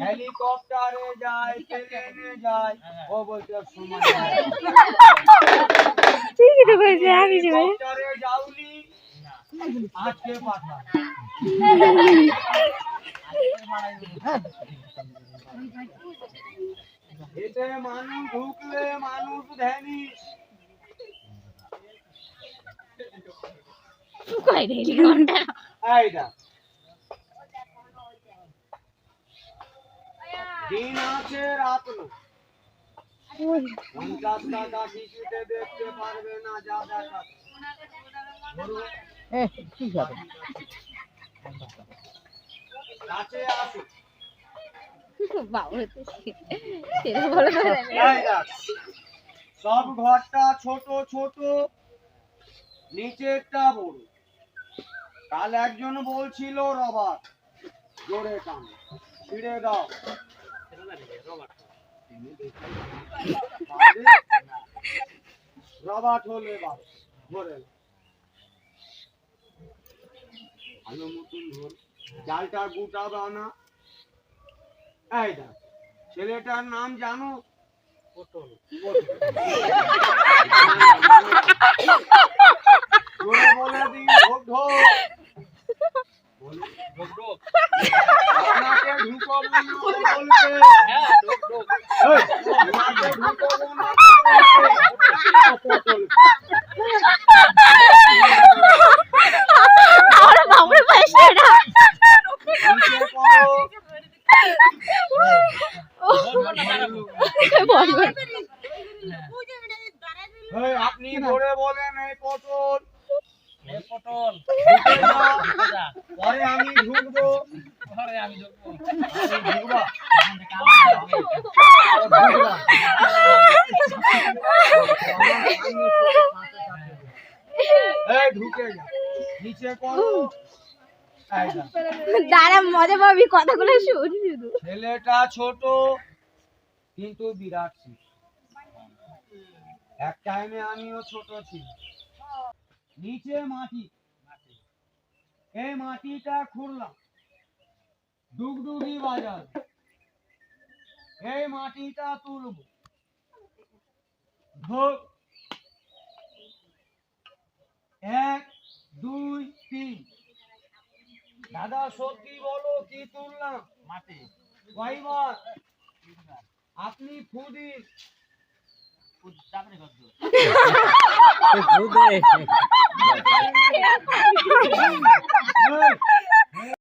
হেলিকপ্টারে যায় ট্রেনে যায়। ও বলছে সময় ঠিকই তো কইছে আমি যাবে হেলিকপ্টারে আজকে পাঠা এতে মানুষ ঢুকলে মানুষ ধ্যানি কই রে হেলিকপ্টার এইটা দিন আছে রাত না। পঞ্চাশ টাকা টিকিটে দেখতে পারবে না যা দেখাচ্ছে কাছে আসো। বাবু সেটা বলে তো এই দেখ, সব ঘরটা ছোট ছোট নিচেরটা বড়। কাল একজন বলছিল রবার জোরে টান। ছিঁড়ে দাও। রবার্ট হলে ভালো মতন ধর। জালটা গুটাবা না এই ছেলেটার নাম জানো? পটল। বলে বলো, ঢোক ঢোক আপনাকে ঢুকাবো না ও বলছে এই, আপনাকে ঢুকাবো না ও বলছে। পটল। আমার বাবুর না এই, আপনি জোরে বলেন এই পটল পটল। পরে আমি ঢুকবো। দাঁড়া মজা পাবি কথাগুলো শুন শুধু। ছেলেটা ছোট কিন্তু বিরাট ছিল এক টাইমে আমিও ছোট ছিল নিচে মাটি। এই মাটিটা খুঁড়লাম। ডুগডুগি বাজার। এই মাটিটা তুলব। ধর। এক দুই তিন। দাদা সত্যি বলো কি তুললাম মাটি কয়বার? আপনি ফুদিন চাপড়ি করতো